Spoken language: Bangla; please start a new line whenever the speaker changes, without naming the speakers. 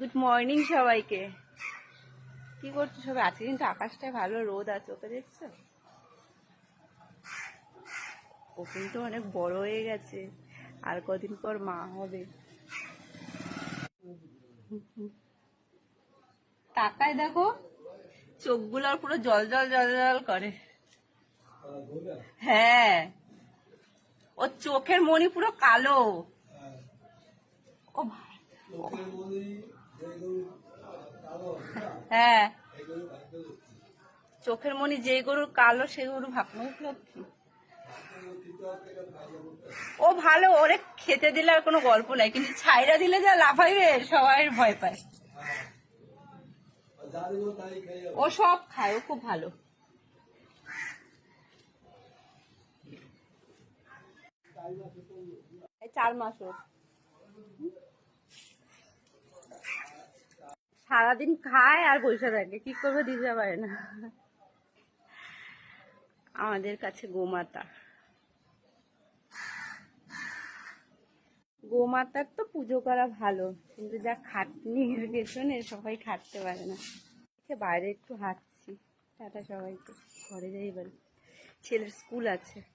গুড মর্নিং সবাইকে। কি করছ সবাই? আজকে কিন্তু আকাশটায় ভালো রোদ আছে, ওকে দেখছ? ও কিন্তু অনেক বড় হয়ে গেছে। আর কদিন পর মা হবে। তাকায় দেখো, চোখগুলো পুরো জল জল জল জল করে। হ্যাঁ। ওর চোখের মনি পুরো কালো। ও হ্যাঁ। চোখের মনি যে গরুর কালো সে গরু ভাবনা ও ভালো, ওরে খেতে দিলে আর কোনো গল্প নাই, কিন্তু ছাইরা দিলে যা লাফাইবে সবাই ভয় পায়। ও সব খায়, ও খুব ভালো। চার সারাদিন খায় আর বসে থাকে, কি করবে দিতে পারে না। আমাদের কাছে গোমাতা। গোমাতার তো পুজো করা ভালো, কিন্তু যা খাটনি পেছনে সবাই খাটতে পারে না। বাইরে একটু হাঁটছি, টাটা সবাইকে। ঘরে যাই এবার। ছেলের স্কুল আছে।